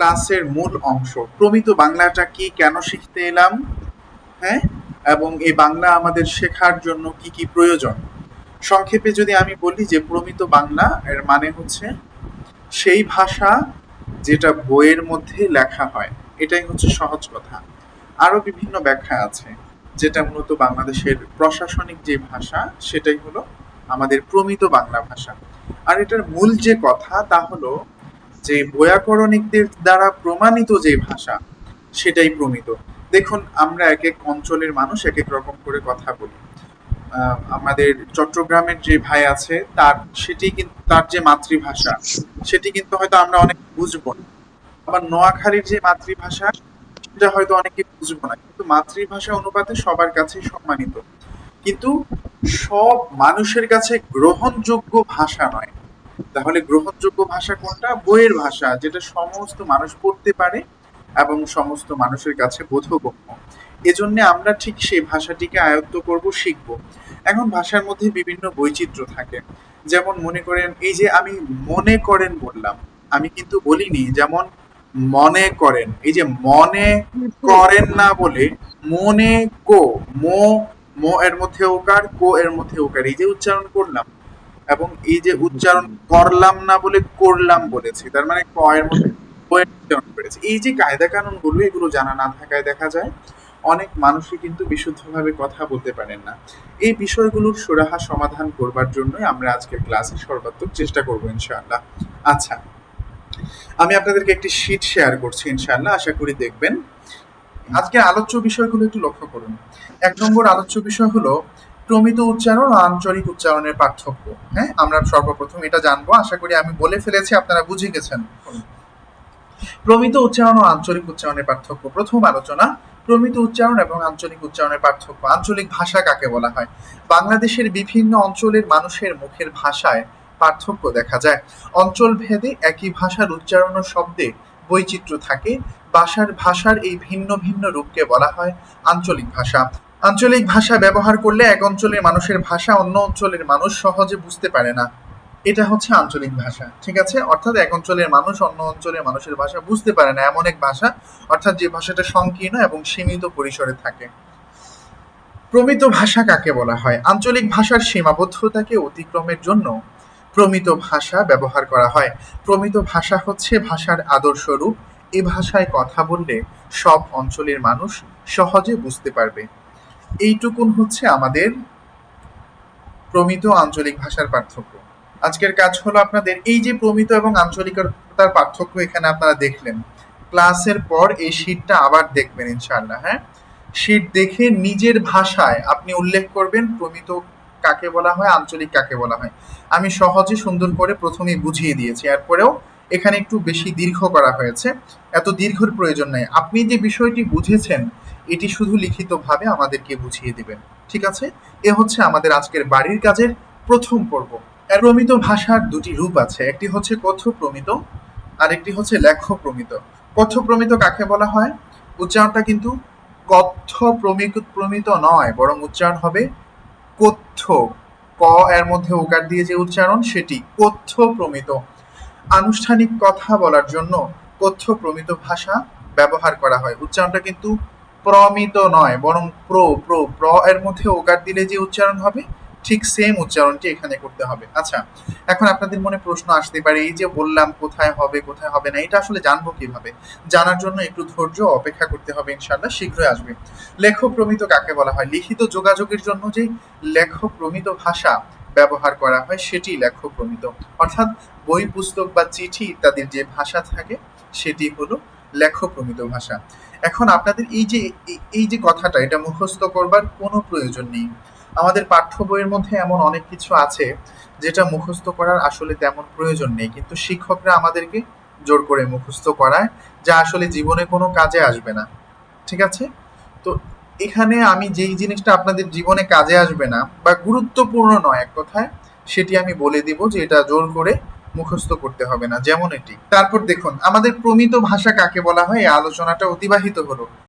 ক্লাসের মূল অংশ। প্রমিত বাংলাটা কি? কেন শিখতে এলাম? হ্যাঁ? এবং এই বাংলা আমাদের শেখার জন্য কি কি প্রয়োজন? সংক্ষেপে যদি আমি বলি যে প্রমিত বাংলা, এর মানে হচ্ছে সেই ভাষা যেটা বইয়ের মধ্যে লেখা হয়। এটাই হচ্ছে সহজ কথা। আরও বিভিন্ন ব্যাখ্যা আছে, যেটা মূলত বাংলাদেশের প্রশাসনিক যে ভাষা, সেটাই হলো আমাদের প্রমিত বাংলা ভাষা। আর এটার মূল যে কথা, তা হলো যে বৈয়াকরণিকদের দ্বারা প্রমাণিত যে ভাষা, সেটাই প্রমিত। দেখুন, আমরা এক এক অঞ্চলের মানুষ এক এক রকম করে কথা বলি। আমাদের চট্টগ্রামের যে ভাই আছে, তার, সেটি কিন্তু তার যে মাতৃভাষা, সেটি কিন্তু হয়তো আমরা অনেক বুঝব না। আবার নোয়াখালীর যে মাতৃভাষা, সেটা হয়তো অনেকে বুঝব না। কিন্তু মাতৃভাষা অনুপাতে সবার কাছে সম্মানিত। কিন্তু সব মানুষের কাছে গ্রহণযোগ্য ভাষা নয়। তাহলে গ্রহণযোগ্য ভাষা কোনটা? বইয়ের ভাষা, যেটা সমস্ত মানুষ পড়তে পারে এবং সমস্ত মানুষের কাছে বোধগম্য। এজন্য আমরা ঠিক সেই ভাষাটিকে আয়ত্ত করব, শিখব। এখন ভাষার মধ্যে বিভিন্ন বৈচিত্র্য থাকে। যেমন মনে করেন, এই যে আমি মনে করেন বললাম, আমি কিন্তু বলিনি, যেমন মনে করেন। এই যে মনে করেন না বলে মনে কো, মো মো এর মধ্যে ওকার, কো এর মধ্যে ওকার, এই যে উচ্চারণ করলাম এবং এই যে উচ্চারণ করলাম না বলে করলাম বলেছি, তার মানে ক এর মধ্যে করেছি। এই যে কায়দা কানুনগুলো এগুলো জানা না থাকায় দেখা যায় অনেক মানুষই কিন্তু বিশুদ্ধভাবে কথা বলতে পারেন না। এই বিষয়গুলোর সুরাহা সমাধান করবার জন্যই আমরা আজকের ক্লাসে সর্বাত্মক চেষ্টা করব ইনশাআল্লাহ। আচ্ছা আমি আপনাদেরকে একটি শীট শেয়ার করছি ইনশাআল্লাহ, আশা করি দেখবেন। আজকে আলোচ্য বিষয়গুলো একটু লক্ষ্য করুন। এক নম্বর আলোচ্য বিষয় হলো প্রমিত উচ্চারণ ও আঞ্চলিক উচ্চারণের পার্থক্য। হ্যাঁ আমরা সর্বপ্রথম এটা জানব। আশা করি আমি বলে ফেলেছি, আপনারা বুঝে গেছেন। প্রমিত উচ্চারণ ও আঞ্চলিক উচ্চারণের পার্থক্য। প্রথম আলোচনা, প্রমিত উচ্চারণ এবং আঞ্চলিক উচ্চারণের পার্থক্য। আঞ্চলিক ভাষা কাকে বলা হয়? বাংলাদেশের বিভিন্ন অঞ্চলের মানুষের মুখের ভাষায় পার্থক্য দেখা যায়। অঞ্চল ভেদে একই ভাষার উচ্চারণ ও শব্দে বৈচিত্র্য থাকে। ভাষার ভাষার এই ভিন্ন ভিন্ন রূপকে বলা হয় আঞ্চলিক ভাষা। আঞ্চলিক ভাষা ব্যবহার করলে এক অঞ্চলের মানুষের ভাষা অন্য অঞ্চলের মানুষ সহজে বুঝতে পারে না। এটা হচ্ছে আঞ্চলিক ভাষা, ঠিক আছে? অর্থাৎ এক অঞ্চলের মানুষ অন্য অঞ্চলের মানুষের ভাষা বুঝতে পারে না, এমন এক ভাষা। অর্থাৎ যে ভাষাটা সংকীর্ণ এবং সীমিত পরিসরে থাকে। প্রমিত ভাষা কাকে বলা হয়? আঞ্চলিক ভাষার সীমাবদ্ধতাকে অতিক্রমের জন্য প্রমিত ভাষা ব্যবহার করা হয়। প্রমিত ভাষা হচ্ছে ভাষার আদর্শ রূপ এ ভাষায় কথা বললে সব অঞ্চলের মানুষ সহজে বুঝতে পারবে। এইটুকুন হচ্ছে আমাদের প্রমিত আঞ্চলিক ভাষার পার্থক্য। আজকের কাজ হলো আপনাদের এই যে প্রমিত এবং আঞ্চলিকতার পার্থক্য এখানে আপনারা দেখলেন। ক্লাসের পর এই শীটটা আবার দেখবেন ইনশাআল্লাহ হ্যাঁ? শীট দেখে নিজের ভাষায় আপনি উল্লেখ করবেন, প্রমিত কাকে বলা হয়, আঞ্চলিক কাকে বলা হয়। আমি সহজে সুন্দর করে প্রথমেই বুঝিয়ে দিয়েছি, এরপরেও এখানে একটু বেশি দীর্ঘ করা হয়েছে। এত দীর্ঘর প্রয়োজন নেই। আপনি যে বিষয়টি বুঝেছেন এটি শুধু লিখিতভাবে আমাদেরকে বুঝিয়ে দিবেন, ঠিক আছে? এ হচ্ছে আমাদের আজকের বাড়ির কাজের প্রথম পর্ব। প্রমিত ভাষার দুটি রূপ আছে, একটি হচ্ছে কথ্য প্রমিত আর একটি হচ্ছে লেখ্য প্রমিত কথ্য প্রমিত কাকে বলা হয়? উচ্চারণটা কিন্তু কথ্য প্রমিত প্রমিত নয়, বরং উচ্চারণ হবে কথ্য। ক এর মধ্যে ওকার দিয়ে যে উচ্চারণ, সেটি কথ্য প্রমিত আনুষ্ঠানিক কথা বলার জন্য কথ্য প্রমিত ভাষা ব্যবহার করা হয়। উচ্চারণটা কিন্তু প্রমিত নয়, বরং প্র প্র প্র এর মধ্যে ওকার দিলে যে উচ্চারণ হবে, ঠিক সেম উচ্চারণটি এখানে করতে হবে। আচ্ছা এখন আপনাদের মনে প্রশ্ন আসতে পারে, এই যে বললাম কোথায় হবে কোথায় হবে না, এটা আসলে জানব কীভাবে? জানার জন্য একটু ধৈর্য অপেক্ষা করতে হবে ইনশাআল্লাহ, শীঘ্রই আসবে। লেখ প্রমিত কাকে বলা হয়? লিখিত যোগাযোগের জন্য যে লেখ প্রমিত ভাষা ব্যবহার করা হয়, সেটি লেখ প্রমিত। অর্থাৎ বই, পুস্তক বা চিঠি ইত্যাদির যে ভাষা থাকে, সেটি হলো লেখ প্রমিত ভাষা। এখন আপনাদের এই যে এই যে কথাটা, এটা মুখস্থ করবার কোনো প্রয়োজন নেই। আমাদের পাঠ্য বইয়ের মধ্যে এমন অনেক কিছু আছে, যেটা মুখস্থ করার আসলে তেমন প্রয়োজন নেই। কিন্তু শিক্ষকরা আমাদেরকে জোর করে মুখস্থ করায়, যা আসলে জীবনে কোনো কাজে আসবে না। ঠিক আছে? তো এখানে আমি যেই জিনিসটা আপনাদের জীবনে কাজে আসবে না, বা গুরুত্বপূর্ণ নয় এক কথায়, সেটি আমি বলে দিব যে এটা জোর করে মুখস্থ করতে হবে না, যেমন এটি। তারপর দেখুন, আমাদের প্রমিত ভাষা কাকে বলা হয়? আলোচনাটা অতিবাহিত হলো।